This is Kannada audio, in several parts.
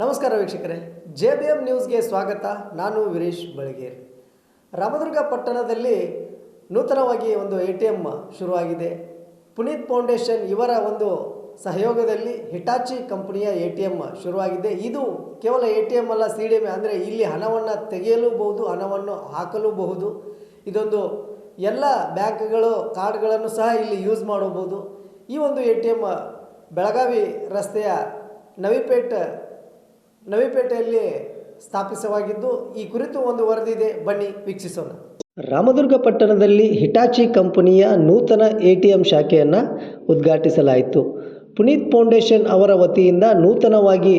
ನಮಸ್ಕಾರ ವೀಕ್ಷಕರೇ, ಜೆ ಬಿ ಎಂ ನ್ಯೂಸ್ಗೆ ಸ್ವಾಗತ. ನಾನು ವೀರೇಶ್ ಬಳಗೇರ್ ರಾಮದುರ್ಗ ಪಟ್ಟಣದಲ್ಲಿ ನೂತನವಾಗಿ ಒಂದು ಎ ಟಿ ಎಂ ಶುರುವಾಗಿದೆ. ಪುನೀತ್ ಫೌಂಡೇಶನ್ ಇವರ ಒಂದು ಸಹಯೋಗದಲ್ಲಿ ಹಿಟಾಚಿ ಕಂಪನಿಯ ಎ ಟಿ ಎಂ ಶುರುವಾಗಿದೆ. ಇದು ಕೇವಲ ಎ ಟಿ ಎಂ ಅಲ್ಲ, ಸಿ ಡಿ ಎಂ ಅಂದರೆ ಇಲ್ಲಿ ಹಣವನ್ನು ತೆಗೆಯಲೂಬಹುದು, ಹಣವನ್ನು ಹಾಕಲೂಬಹುದು. ಇದೊಂದು ಎಲ್ಲ ಬ್ಯಾಂಕ್ಗಳು ಕಾರ್ಡ್ಗಳನ್ನು ಸಹ ಇಲ್ಲಿ ಯೂಸ್ ಮಾಡಬಹುದು. ಈ ಒಂದು ಎ ಟಿ ಎಂ ಬೆಳಗಾವಿ ರಸ್ತೆಯ ನವಿಪೇಟ್ ನವಿಪೇಟೆಯಲ್ಲಿ ಸ್ಥಾಪಿಸವಾಗಿದ್ದು ಈ ಕುರಿತು ಒಂದು ವರದಿ ಇದೆ. ಬನ್ನಿ, ವೀಕ್ಷಿಸೋಣ. ರಾಮದುರ್ಗ ಪಟ್ಟಣದಲ್ಲಿ ಹಿಟಾಚಿ ಕಂಪನಿಯ ನೂತನ ಎ ಟಿ ಎಂ ಶಾಖೆಯನ್ನು ಉದ್ಘಾಟಿಸಲಾಯಿತು. ಪುನೀತ್ ಫೌಂಡೇಶನ್ ಅವರ ವತಿಯಿಂದ ನೂತನವಾಗಿ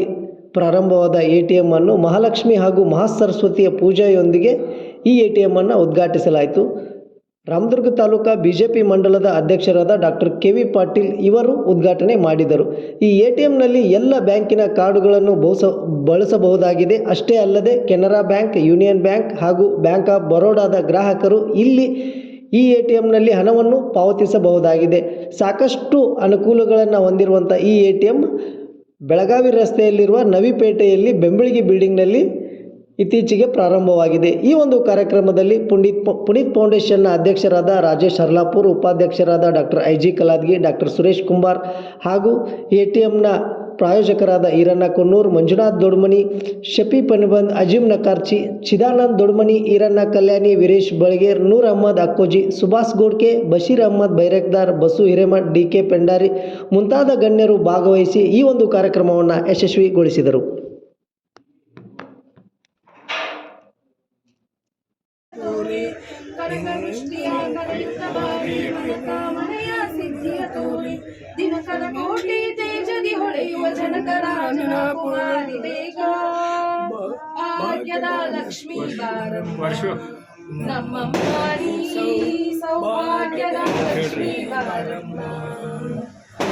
ಪ್ರಾರಂಭವಾದ ಎ ಟಿ ಎಂ ಅನ್ನು ಮಹಾಲಕ್ಷ್ಮಿ ಹಾಗೂ ಮಹಾಸರಸ್ವತಿಯ ಪೂಜೆಯೊಂದಿಗೆ ಈ ಎ ಟಿ ಎಮ್ಮನ್ನು ಉದ್ಘಾಟಿಸಲಾಯಿತು. ರಾಮದುರ್ಗ ತಾಲೂಕಾ ಬಿಜೆಪಿ ಮಂಡಲದ ಅಧ್ಯಕ್ಷರಾದ ಡಾಕ್ಟರ್ ಕೆ ವಿ ಪಾಟೀಲ್ ಇವರು ಉದ್ಘಾಟನೆ ಮಾಡಿದರು. ಈ ಎ ಟಿ ಎಂನಲ್ಲಿ ಎಲ್ಲ ಬ್ಯಾಂಕಿನ ಕಾರ್ಡುಗಳನ್ನು ಬಹುಸ, ಬಳಸಬಹುದಾಗಿದೆ. ಅಷ್ಟೇ ಅಲ್ಲದೆ ಕೆನರಾ ಬ್ಯಾಂಕ್, ಯೂನಿಯನ್ ಬ್ಯಾಂಕ್ ಹಾಗೂ ಬ್ಯಾಂಕ್ ಆಫ್ ಬರೋಡಾದ ಗ್ರಾಹಕರು ಇಲ್ಲಿ ಈ ಎ ಟಿ ಎಂನಲ್ಲಿ ಹಣವನ್ನು ಪಾವತಿಸಬಹುದಾಗಿದೆ. ಸಾಕಷ್ಟು ಅನುಕೂಲಗಳನ್ನು ಹೊಂದಿರುವಂಥ ಈ ಎ ಟಿ ಎಂ ಬೆಳಗಾವಿ ರಸ್ತೆಯಲ್ಲಿರುವ ನವಿಪೇಟೆಯಲ್ಲಿ ಬೆಂಬಳಿಗೆ ಬಿಲ್ಡಿಂಗ್ನಲ್ಲಿ ಇತ್ತೀಚೆಗೆ ಪ್ರಾರಂಭವಾಗಿದೆ. ಈ ಒಂದು ಕಾರ್ಯಕ್ರಮದಲ್ಲಿ ಪುನೀತ್ ಪುನೀತ್ ಫೌಂಡೇಶನ್ನ ಅಧ್ಯಕ್ಷರಾದ ರಾಜೇಶ್ ಹರ್ಲಾಪುರ್, ಉಪಾಧ್ಯಕ್ಷರಾದ doctor I G Kaladgi, doctor Suresh Kumar ಹಾಗೂ ಎ ಟಿ ಎಂನ ಪ್ರಾಯೋಜಕರಾದ ಈರಣ್ಣ ಕೊನ್ನೂರ್ ಮಂಜುನಾಥ್ ದೊಡ್ಮನಿ, ಶಫಿ ಪನಿಬಂದ್, ಅಜೀಮ್ ನಕಾರ್ಚಿ ಚಿದಾನಂದ್ ದೊಡ್ಮನಿ, ಈರಣ್ಣ ಕಲ್ಯಾಣಿ, ವೀರೇಶ್ ಬಳಗೇರ್, ನೂರ್ ಅಹಮದ್ ಅಕ್ಕೋಜಿ, ಸುಭಾಷ್ ಗೋಡ್ಕೆ, ಬಶೀರ್ ಅಹ್ಮದ್ ಬೈರಕ್ದಾರ್, ಬಸು ಹಿರೇಮಠ್, ಡಿ ಕೆ ಪೆಂಡಾರಿ ಮುಂತಾದ ಗಣ್ಯರು ಭಾಗವಹಿಸಿ ಈ ಒಂದು ಕಾರ್ಯಕ್ರಮವನ್ನು ಯಶಸ್ವಿಗೊಳಿಸಿದರು. ಕನಕವೃಷ್ಟಿಯ ಕರಳಿತ ಬಾರಿ ಮನಕಾಮನೆಯ ಸಿದ್ಧಿಯ ತೋರಿ ದಿನಕರ ಕೋಟಿ ತೇಜದಿ ಹೊಳೆಯುವ ಜನಕರ ಕುಮಾರಿ ಬೇಗ ಭಾಗ್ಯದ ಲಕ್ಷ್ಮೀ ಬಾರಮ್ಮ ನಮ್ಮ ಮಾರಿ ಸೌಭಾಗ್ಯದ ಲಕ್ಷ್ಮೀ ಬಾರಮ್ಮ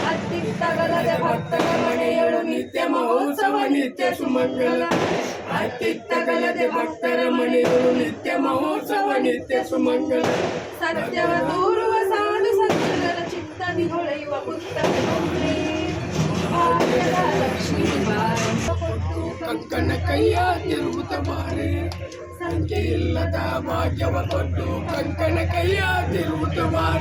ಅತ್ತಿತ್ತಗಲದ ಭಕ್ತರ ಮನೆಯಳು ನಿತ್ಯ ಮಹೋತ್ಸವ ನಿತ್ಯ ಸುಮಂಗಲ ಅತ್ತಿತ್ತಗಲದೆ ಭಕ್ತರ ಮನೆಯಳು ನಿತ್ಯ ಮಹೋತ್ಸವ ನಿತ್ಯ ಸುಮಂಗಲ ಸತ್ಯವ ತೋರುವ ಸಾಧು ಸಜ್ಜನರ ಚಿತ್ತದಿ ಹೊಳೆಯುವ ಪುಸ್ತಕ ಭಾಗ್ಯದ ಲಕ್ಷ್ಮೀ ಬಾರಮ್ಮ ಕೊಟ್ಟು ಕಂಕಣ ಕೈಯ ತಿರುಗುತ್ತ ಬಾರೆ ಸಂಖ್ಯೆ ಇಲ್ಲದ ಭಾಗ್ಯವ ಕೊಟ್ಟು ಕಂಕಣ ಕೈಯ ತಿರುಗುತ್ತ ಬಾರೆ